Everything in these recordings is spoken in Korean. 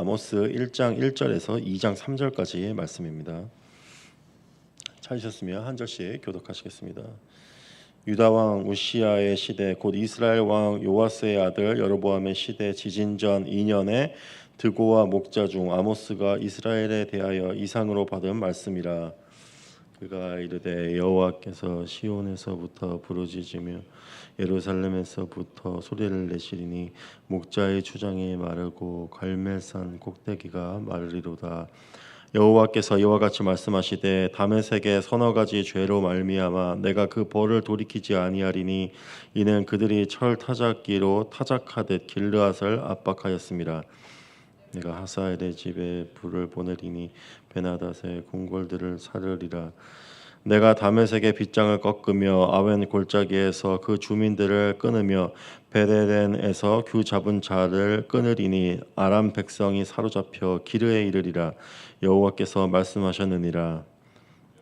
아모스 1장 1절에서 2장 3절까지 말씀입니다. 찾으셨으면 한 절씩 교독하시겠습니다. 유다 왕 우시아의 시대 곧 이스라엘 왕 요아스의 아들 여로보암의 시대 지진 전 2년에 드고와 목자 중 아모스가 이스라엘에 대하여 이상으로 받은 말씀이라 그가 이르되 여호와께서 시온에서부터 부르짖으며 예루살렘에서부터 소리를 내시리니 목자의 주장이 마르고 갈멜산 꼭대기가 마르리로다 여호와께서 이와 같이 말씀하시되 다메섹의 서너 가지 죄로 말미암아 내가 그 벌을 돌이키지 아니하리니 이는 그들이 철 타작기로 타작하듯 길르앗을 압박하였습니다. 내가 하사엘의 집에 불을 보내리니 베나닷의 궁궐들을 사르리라. 내가 다메섹의 빗장을 꺾으며 아웬 골짜기에서 그 주민들을 끊으며 베레렌에서 규 잡은 자를 끊으리니 아람 백성이 사로잡혀 기르에 이르리라 여호와께서 말씀하셨느니라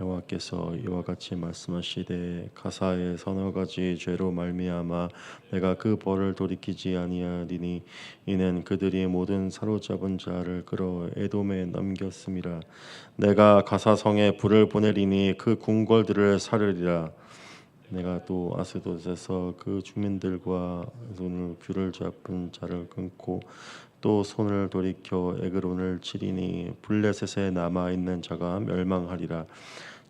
여호와께서 이와 같이 말씀하시되 가사의 서너 가지 죄로 말미암아 내가 그 벌을 돌이키지 아니하리니 이는 그들이 모든 사로잡은 자를 끌어 에돔에 넘겼음이라 내가 가사 성에 불을 보내리니 그 궁궐들을 사르리라. 내가 또 아스돗에서 그 주민들과 손을 귀를 잡은 자를 끊고 또 손을 돌이켜 에그론을 치리니 블레셋에 남아 있는 자가 멸망하리라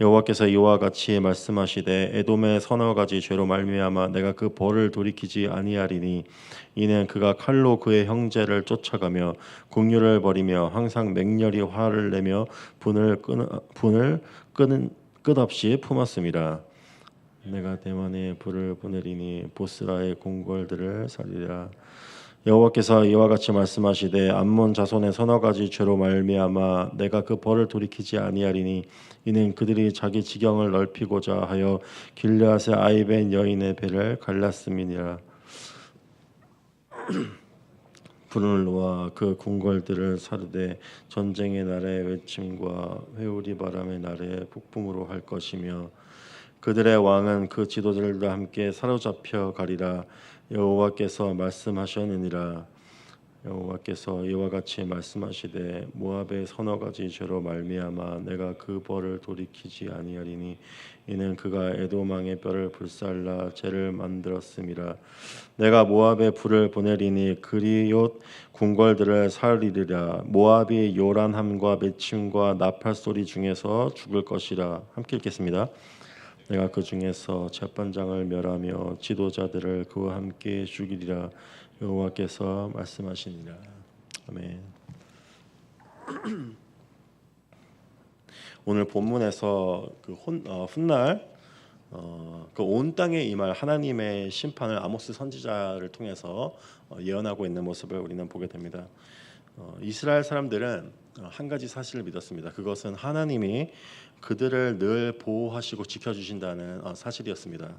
여호와께서 이와 같이 말씀하시되 에돔의 서너 가지 죄로 말미암아 내가 그 벌을 돌이키지 아니하리니 이는 그가 칼로 그의 형제를 쫓아가며 국류를 벌이며 항상 맹렬히 화를 내며 분을 끄 분을 끄는 끝없이 품었습니다. 내가 대만에 불을 보내리니 보스라의 궁궐들을 살리라. 여호와께서 이와 같이 말씀하시되 암몬 자손의 서너 가지 죄로 말미암아 내가 그 벌을 돌이키지 아니하리니 이는 그들이 자기 지경을 넓히고자 하여 길르앗의 아이벤 여인의 배를 갈랐음이니라. 불을 놓아 그 궁궐들을 사르되 전쟁의 날에 외침과 회오리 바람의 날에 폭풍으로 할 것이며 그들의 왕은 그 지도자들과 함께 사로잡혀 가리라. 여호와께서 말씀하셨느니라. 여호와께서 이와 같이 말씀하시되 모압의 서너 가지 죄로 말미암아 내가 그 벌을 돌이키지 아니하리니 이는 그가 에도망의 뼈를 불살라 죄를 만들었음이라. 내가 모압에 불을 보내리니 그리옷 궁궐들을 살리리라. 모압이 요란함과 맺힘과 나팔 소리 중에서 죽을 것이라. 함께 읽겠습니다. 내가 그 중에서 재판장을 멸하며 지도자들을 그와 함께 죽이리라 여호와께서 말씀하시니라 아멘. 오늘 본문에서 그 혼, 어, 훗날 어, 그온 땅에 임할 하나님의 심판을 아모스 선지자를 통해서 어, 예언하고 있는 모습을 우리는 보게 됩니다. 어, 이스라엘 사람들은 어, 한 가지 사실을 믿었습니다. 그것은 하나님이 그들을 늘 보호하시고 지켜주신다는 어, 사실이었습니다.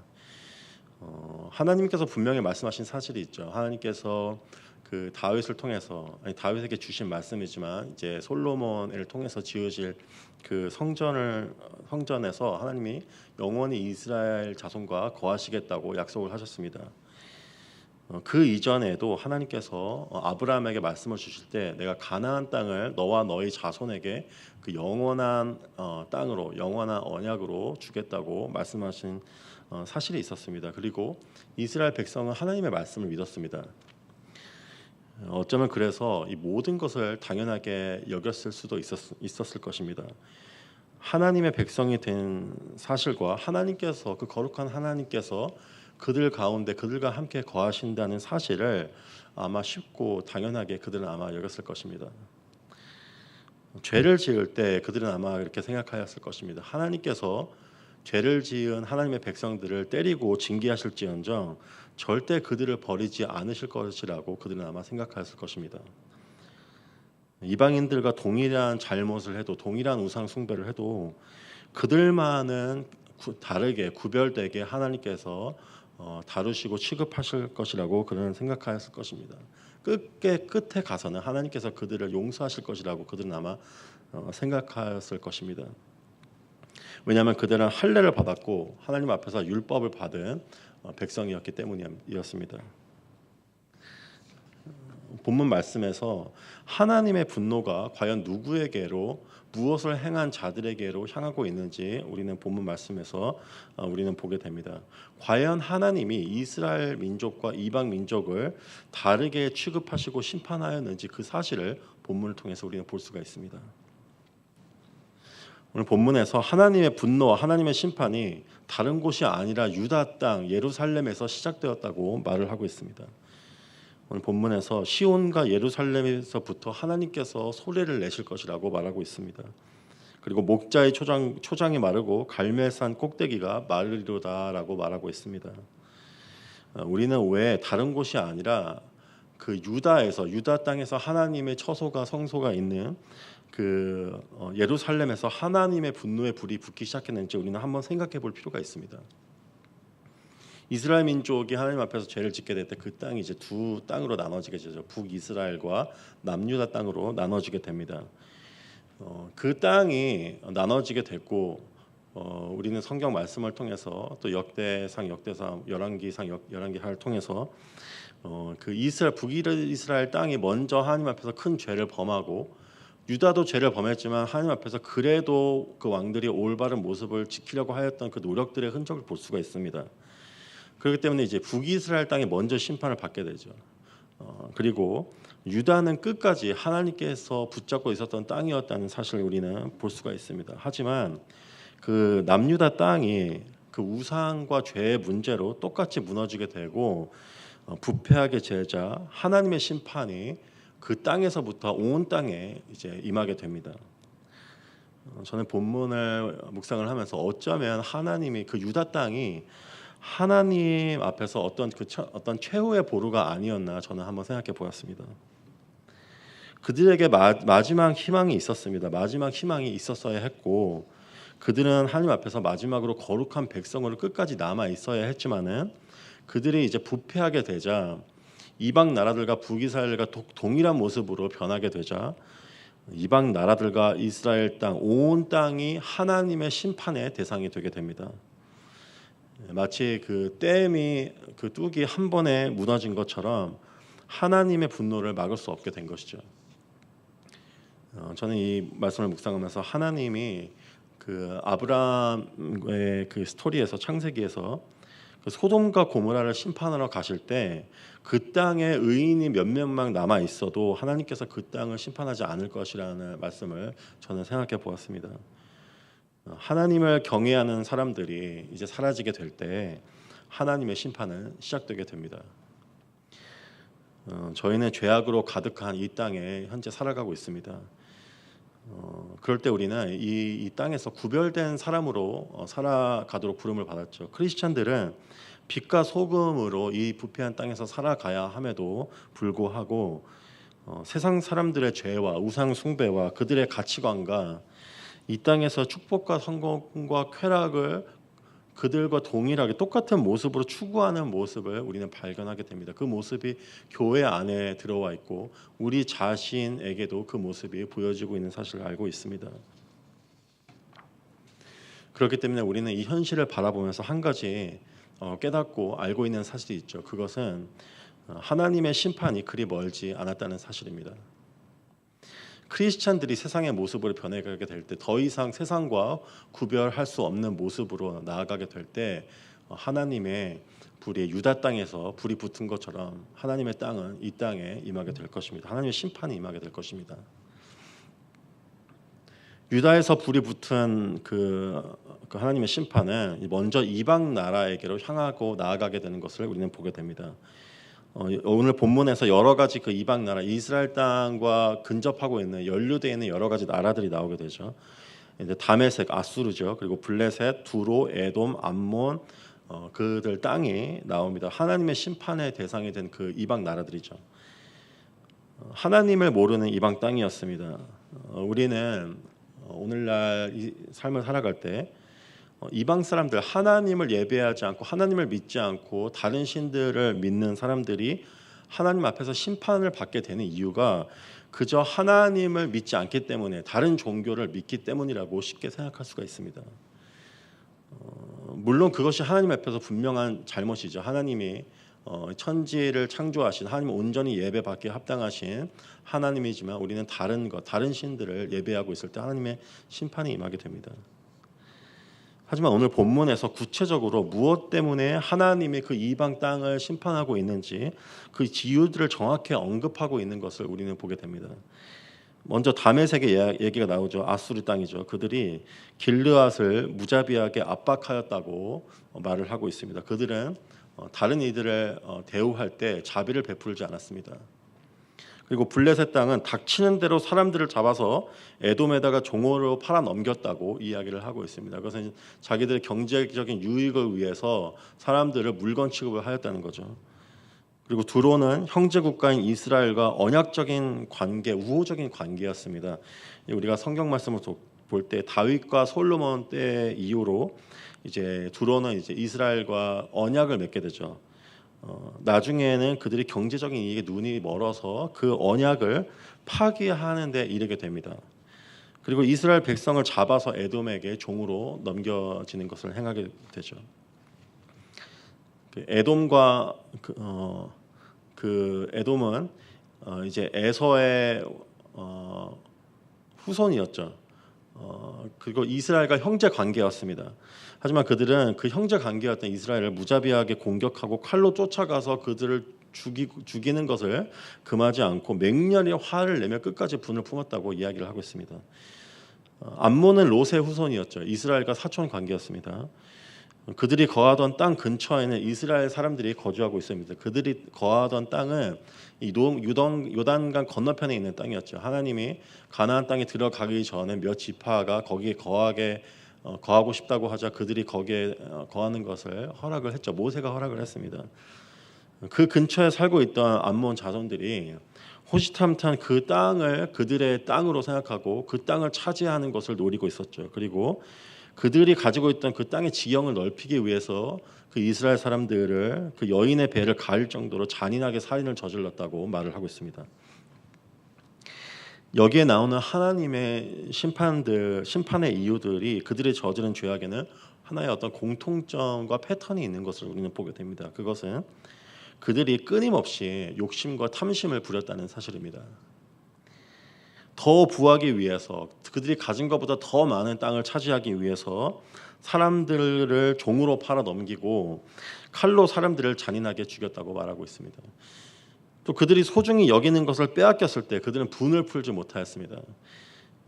어, 하나님께서 분명히 말씀하신 사실이 있죠. 하나님께서 그 다윗을 통해서 아니 다윗에게 주신 말씀이지만 이제 솔로몬을 통해서 지으실 그 성전을 성전에서 하나님이 영원히 이스라엘 자손과 거하시겠다고 약속을 하셨습니다. 어, 그 이전에도 하나님께서 어, 아브라함에게 말씀을 주실 때 내가 가나안 땅을 너와 너희 자손에게 그 영원한 어, 땅으로 영원한 언약으로 주겠다고 말씀하신 사실이 있었습니다. 그리고 이스라엘 백성은 하나님의 말씀을 믿었습니다. 어쩌면 그래서 이 모든 것을 당연하게 여겼을 수도 있었, 있었을 것입니다. 하나님의 백성이 된 사실과 하나님께서 그 거룩한 하나님께서 그들 가운데 그들과 함께 거하신다는 사실을 아마 쉽고 당연하게 그들은 아마 여겼을 것입니다. 죄를 지을 때 그들은 아마 이렇게 생각하였을 것입니다. 하나님께서 죄를 지은 하나님의 백성들을 때리고 징계하실지언정 절대 그들을 버리지 않으실 것이라고 그들은 아마 생각하였을 것입니다. 이방인들과 동일한 잘못을 해도 동일한 우상 숭배를 해도 그들만은 다르게 구별되게 하나님께서 어, 다루시고 취급하실 것이라고 그들은 생각하였을 것입니다. 끝의 끝에 가서는 하나님께서 그들을 용서하실 것이라고 그들은 아마 어, 생각하였을 것입니다. 왜냐하면 그들은 할례를 받았고 하나님 앞에서 율법을 받은 어, 백성이었기 때문이었습니다. 본문 말씀에서 하나님의 분노가 과연 누구에게로 무엇을 행한 자들에게로 향하고 있는지 우리는 본문 말씀에서 어, 우리는 보게 됩니다. 과연 하나님이 이스라엘 민족과 이방 민족을 다르게 취급하시고 심판하였는지 그 사실을 본문을 통해서 우리는 볼 수가 있습니다. 오늘 본문에서 하나님의 분노와 하나님의 심판이 다른 곳이 아니라 유다 땅 예루살렘에서 시작되었다고 말을 하고 있습니다. 오늘 본문에서 시온과 예루살렘에서부터 하나님께서 소리를 내실 것이라고 말하고 있습니다. 그리고 목자의 초장 초장이 마르고 갈멜산 꼭대기가 마르리로다라고 말하고 있습니다. 어, 우리는 왜 다른 곳이 아니라 그 유다에서 유다 땅에서 하나님의 처소가 성소가 있는 그 어, 예루살렘에서 하나님의 분노의 불이 붙기 시작했는지 우리는 한번 생각해 볼 필요가 있습니다. 이스라엘 민족이 하나님 앞에서 죄를 짓게 될 때 그 땅이 이제 두 땅으로 나눠지게 되죠. 북이스라엘과 남유다 땅으로 나눠지게 됩니다. 어, 그 땅이 나눠지게 됐고 어, 우리는 성경 말씀을 통해서 또 역대상 역대상 열왕기상 역, 열왕기하를 통해서 어, 그 이스라엘 북이스라엘 땅이 먼저 하나님 앞에서 큰 죄를 범하고 유다도 죄를 범했지만 하나님 앞에서 그래도 그 왕들이 올바른 모습을 지키려고 하였던 그 노력들의 흔적을 볼 수가 있습니다. 그렇기 때문에 이제 북이스라엘 땅이 먼저 심판을 받게 되죠. 어, 그리고 유다는 끝까지 하나님께서 붙잡고 있었던 땅이었다는 사실을 우리는 볼 수가 있습니다. 하지만 그 남유다 땅이 그 우상과 죄의 문제로 똑같이 무너지게 되고 어, 부패하게 제자 하나님의 심판이 그 땅에서부터 온 땅에 이제 임하게 됩니다. 어, 저는 본문을 묵상을 하면서 어쩌면 하나님이 그 유다 땅이 하나님 앞에서 어떤 그 어떤 최후의 보루가 아니었나 저는 한번 생각해 보았습니다. 그들에게 마, 마지막 희망이 있었습니다. 마지막 희망이 있었어야 했고 그들은 하나님 앞에서 마지막으로 거룩한 백성으로 끝까지 남아 있어야 했지만은 그들이 이제 부패하게 되자 이방 나라들과 북이스라엘과 동일한 모습으로 변하게 되자 이방 나라들과 이스라엘 땅 온 땅이 하나님의 심판의 대상이 되게 됩니다. 마치 그 댐이 그 뚝이 한 번에 무너진 것처럼 하나님의 분노를 막을 수 없게 된 것이죠. 어, 저는 이 말씀을 묵상하면서 하나님이 그 아브라함의 그 스토리에서 창세기에서 그 소돔과 고모라를 심판하러 가실 때 그 땅에 의인이 몇몇만 남아 있어도 하나님께서 그 땅을 심판하지 않을 것이라는 말씀을 저는 생각해 보았습니다. 하나님을 경외하는 사람들이 이제 사라지게 될 때 하나님의 심판은 시작되게 됩니다. 어, 저희는 죄악으로 가득한 이 땅에 현재 살아가고 있습니다. 어, 그럴 때 우리는 이, 이 땅에서 구별된 사람으로 어, 살아가도록 부름을 받았죠. 크리스천들은 빛과 소금으로 이 부패한 땅에서 살아가야 함에도 불구하고 어, 세상 사람들의 죄와 우상 숭배와 그들의 가치관과 이 땅에서 축복과 성공과 쾌락을 그들과 동일하게 똑같은 모습으로 추구하는 모습을 우리는 발견하게 됩니다. 그 모습이 교회 안에 들어와 있고 우리 자신에게도 그 모습이 보여지고 있는 사실을 알고 있습니다. 그렇기 때문에 우리는 이 현실을 바라보면서 한 가지 어, 깨닫고 알고 있는 사실이 있죠. 그것은 어, 하나님의 심판이 그리 멀지 않았다는 사실입니다. 크리스찬들이 세상의 모습으로 변해가게 될 때 더 이상 세상과 구별할 수 없는 모습으로 나아가게 될 때 하나님의 불이 유다 땅에서 불이 붙은 것처럼 하나님의 땅은 이 땅에 임하게 될 것입니다. 하나님의 심판이 임하게 될 것입니다. 유다에서 불이 붙은 그, 그 하나님의 심판은 먼저 이방 나라에게로 향하고 나아가게 되는 것을 우리는 보게 됩니다. 어, 오늘 본문에서 여러 가지 그 이방 나라 이스라엘 땅과 근접하고 있는 연루되어 있는 여러 가지 나라들이 나오게 되죠. 이제 다메섹, 아수르죠. 그리고 블레셋, 두로, 에돔, 암몬 어, 그들 땅이 나옵니다. 하나님의 심판의 대상이 된 그 이방 나라들이죠. 어, 하나님을 모르는 이방 땅이었습니다. 어, 우리는 어, 오늘날 이 삶을 살아갈 때 어, 이방 사람들 하나님을 예배하지 않고 하나님을 믿지 않고 다른 신들을 믿는 사람들이 하나님 앞에서 심판을 받게 되는 이유가 그저 하나님을 믿지 않기 때문에 다른 종교를 믿기 때문이라고 쉽게 생각할 수가 있습니다. 어, 물론 그것이 하나님 앞에서 분명한 잘못이죠. 하나님이 어, 천지를 창조하신 하나님 온전히 예배받기에 합당하신 하나님이지만 우리는 다른 것, 다른 신들을 예배하고 있을 때 하나님의 심판이 임하게 됩니다. 하지만 오늘 본문에서 구체적으로 무엇 때문에 하나님이 그 이방 땅을 심판하고 있는지 그 이유들을 정확히 언급하고 있는 것을 우리는 보게 됩니다. 먼저 다메섹의 얘기가 나오죠. 아수르 땅이죠. 그들이 길르앗을 무자비하게 압박하였다고 말을 하고 있습니다. 그들은 어, 다른 이들을 어, 대우할 때 자비를 베풀지 않았습니다. 그리고 블레셋 땅은 닥치는 대로 사람들을 잡아서 에돔에다가 종으로 팔아 넘겼다고 이야기를 하고 있습니다. 그것은 자기들의 경제적인 유익을 위해서 사람들을 물건 취급을 하였다는 거죠. 그리고 두로는 형제 국가인 이스라엘과 언약적인 관계, 우호적인 관계였습니다. 우리가 성경 말씀을 볼 때 다윗과 솔로몬 때 이후로 이제 두로는 이제 이스라엘과 언약을 맺게 되죠. 어, 나중에는 그들이 경제적인 이익에 눈이 멀어서 그 언약을 파기하는 데 이르게 됩니다. 그리고 이스라엘 백성을 잡아서 에돔에게 종으로 넘겨지는 것을 행하게 되죠. 그 에돔과 그, 어, 그 에돔은 어, 이제 에서의 어, 후손이었죠. 어, 그리고 이스라엘과 형제 관계였습니다. 하지만 그들은 그 형제 관계였던 이스라엘을 무자비하게 공격하고 칼로 쫓아가서 그들을 죽이, 죽이는 것을 금하지 않고 맹렬히 화를 내며 끝까지 분을 품었다고 이야기를 하고 있습니다. 어, 암몬은 롯의 후손이었죠. 이스라엘과 사촌 관계였습니다. 그들이 거하던 땅 근처에는 이스라엘 사람들이 거주하고 있습니다. 그들이 거하던 땅은 이 유던 요단강 건너편에 있는 땅이었죠. 하나님이 가나안 땅에 들어가기 전에 몇 지파가 거기에 거하게 어, 거하고 싶다고 하자 그들이 거기에 어, 거하는 것을 허락을 했죠. 모세가 허락을 했습니다. 그 근처에 살고 있던 암몬 자손들이 호시탐탐 그 땅을 그들의 땅으로 생각하고 그 땅을 차지하는 것을 노리고 있었죠. 그리고 그들이 가지고 있던 그 땅의 지형을 넓히기 위해서 그 이스라엘 사람들을 그 여인의 배를 가릴 정도로 잔인하게 살인을 저질렀다고 말을 하고 있습니다. 여기에 나오는 하나님의 심판들 심판의 이유들이 그들이 저지른 죄악에는 하나의 어떤 공통점과 패턴이 있는 것을 우리는 보게 됩니다. 그것은 그들이 끊임없이 욕심과 탐심을 부렸다는 사실입니다. 더 부하기 위해서 그들이 가진 것보다 더 많은 땅을 차지하기 위해서 사람들을 종으로 팔아 넘기고 칼로 사람들을 잔인하게 죽였다고 말하고 있습니다. 또 그들이 소중히 여기는 것을 빼앗겼을 때 그들은 분을 풀지 못하였습니다.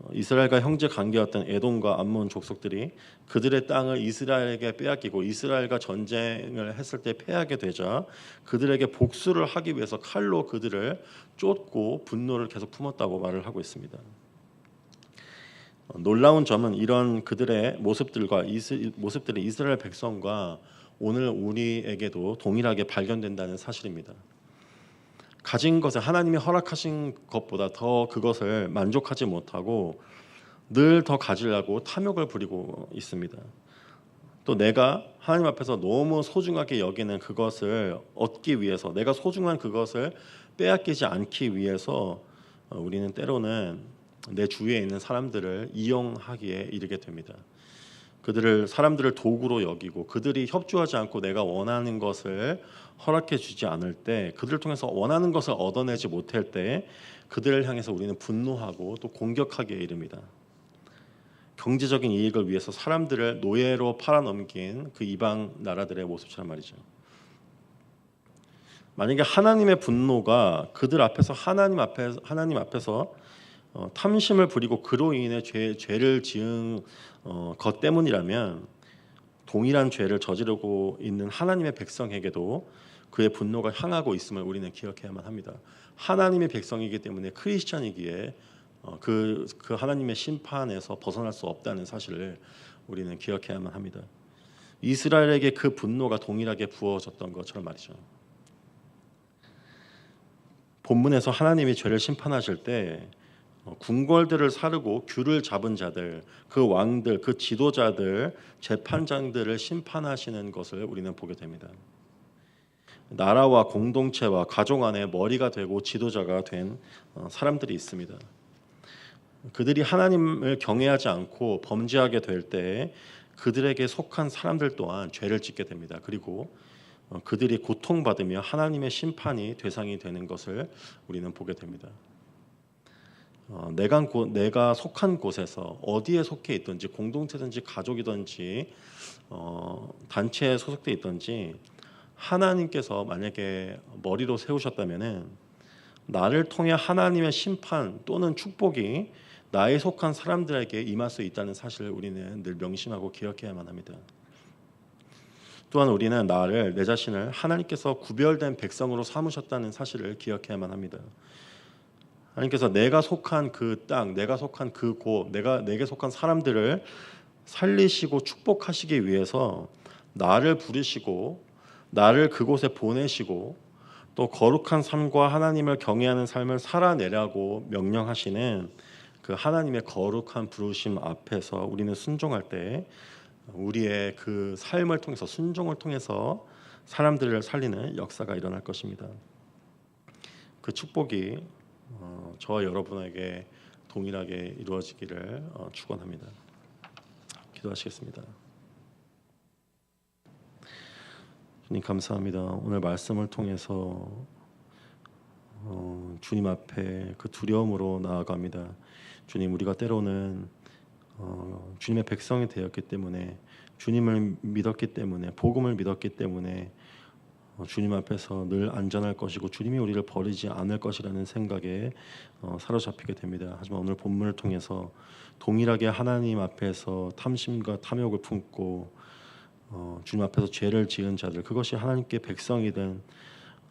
어, 이스라엘과 형제 관계였던 에돔과 암몬 족속들이 그들의 땅을 이스라엘에게 빼앗기고 이스라엘과 전쟁을 했을 때 패하게 되자 그들에게 복수를 하기 위해서 칼로 그들을 쫓고 분노를 계속 품었다고 말을 하고 있습니다. 어, 놀라운 점은 이런 그들의 모습들과 이스, 모습들이 이스라엘 백성과 오늘 우리에게도 동일하게 발견된다는 사실입니다. 가진 것에 하나님이 허락하신 것보다 더 그것을 만족하지 못하고 늘 더 가지려고 탐욕을 부리고 있습니다. 또 내가 하나님 앞에서 너무 소중하게 여기는 그것을 얻기 위해서 내가 소중한 그것을 빼앗기지 않기 위해서 어, 우리는 때로는 내 주위에 있는 사람들을 이용하기에 이르게 됩니다. 그들을 사람들을 도구로 여기고 그들이 협조하지 않고 내가 원하는 것을 허락해 주지 않을 때 그들을 통해서 원하는 것을 얻어내지 못할 때 그들을 향해서 우리는 분노하고 또 공격하기에 이릅니다. 경제적인 이익을 위해서 사람들을 노예로 팔아넘긴 그 이방 나라들의 모습처럼 말이죠. 만약에 하나님의 분노가 그들 앞에서 하나님 앞에 하나님 앞에서 어, 탐심을 부리고 그로 인해 죄, 죄를 지은 어, 것 때문이라면 동일한 죄를 저지르고 있는 하나님의 백성에게도 그의 분노가 향하고 있음을 우리는 기억해야만 합니다. 하나님의 백성이기 때문에 크리스천이기에 어, 그, 그 하나님의 심판에서 벗어날 수 없다는 사실을 우리는 기억해야만 합니다. 이스라엘에게 그 분노가 동일하게 부어졌던 것처럼 말이죠. 본문에서 하나님이 죄를 심판하실 때 어, 궁궐들을 사르고 귤을 잡은 자들, 그 왕들, 그 지도자들, 재판장들을 심판하시는 것을 우리는 보게 됩니다. 나라와 공동체와 가족 안에 머리가 되고 지도자가 된 어, 사람들이 있습니다. 그들이 하나님을 경외하지 않고 범죄하게 될 때 그들에게 속한 사람들 또한 죄를 짓게 됩니다. 그리고 어, 그들이 고통받으며 하나님의 심판이 대상이 되는 것을 우리는 보게 됩니다. 어, 내가, 고, 내가 속한 곳에서 어디에 속해 있든지 공동체든지 가족이든지 어, 단체에 소속돼 있든지 하나님께서 만약에 머리로 세우셨다면은 나를 통해 하나님의 심판 또는 축복이 나에 속한 사람들에게 임할 수 있다는 사실을 우리는 늘 명심하고 기억해야만 합니다. 또한 우리는 나를 내 자신을 하나님께서 구별된 백성으로 삼으셨다는 사실을 기억해야만 합니다. 하나님께서 내가 속한 그 땅, 내가 속한 그 곳, 내가 내게 속한 사람들을 살리시고 축복하시기 위해서 나를 부르시고 나를 그곳에 보내시고 또 거룩한 삶과 하나님을 경외하는 삶을 살아내라고 명령하시는 그 하나님의 거룩한 부르심 앞에서 우리는 순종할 때 우리의 그 삶을 통해서 순종을 통해서 사람들을 살리는 역사가 일어날 것입니다. 그 축복이 어, 저와 여러분에게 동일하게 이루어지기를 어, 축원합니다. 기도하시겠습니다. 주님 감사합니다. 오늘 말씀을 통해서 어, 주님 앞에 그 두려움으로 나아갑니다. 주님 우리가 때로는 어, 주님의 백성이 되었기 때문에 주님을 믿었기 때문에 복음을 믿었기 때문에 어, 주님 앞에서 늘 안전할 것이고 주님이 우리를 버리지 않을 것이라는 생각에 어, 사로잡히게 됩니다. 하지만 오늘 본문을 통해서 동일하게 하나님 앞에서 탐심과 탐욕을 품고 어, 주님 앞에서 죄를 지은 자들 그것이 하나님께 백성이든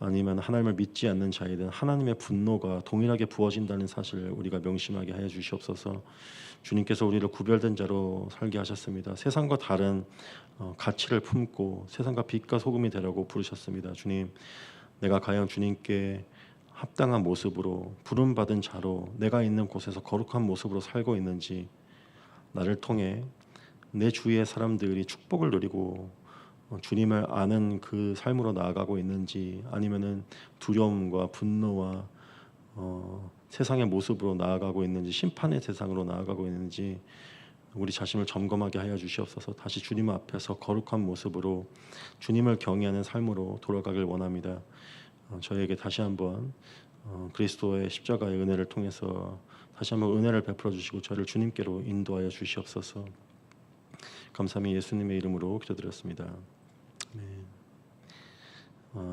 아니면 하나님을 믿지 않는 자이든 하나님의 분노가 동일하게 부어진다는 사실을 우리가 명심하게 하여 주시옵소서. 주님께서 우리를 구별된 자로 살게 하셨습니다. 세상과 다른 어, 가치를 품고 세상과 빛과 소금이 되라고 부르셨습니다. 주님, 내가 과연 주님께 합당한 모습으로 부름 받은 자로 내가 있는 곳에서 거룩한 모습으로 살고 있는지 나를 통해 내 주위의 사람들이 축복을 누리고 어, 주님을 아는 그 삶으로 나아가고 있는지 아니면은 두려움과 분노와 어, 세상의 모습으로 나아가고 있는지 심판의 세상으로 나아가고 있는지 우리 자신을 점검하게 하여 주시옵소서. 다시 주님 앞에서 거룩한 모습으로 주님을 경외하는 삶으로 돌아가길 원합니다. 어, 저에게 다시 한번 어, 그리스도의 십자가의 은혜를 통해서 다시 한번 은혜를 베풀어 주시고 저를 주님께로 인도하여 주시옵소서. 감사합니다. 예수님의 이름으로 기도드렸습니다. 아멘.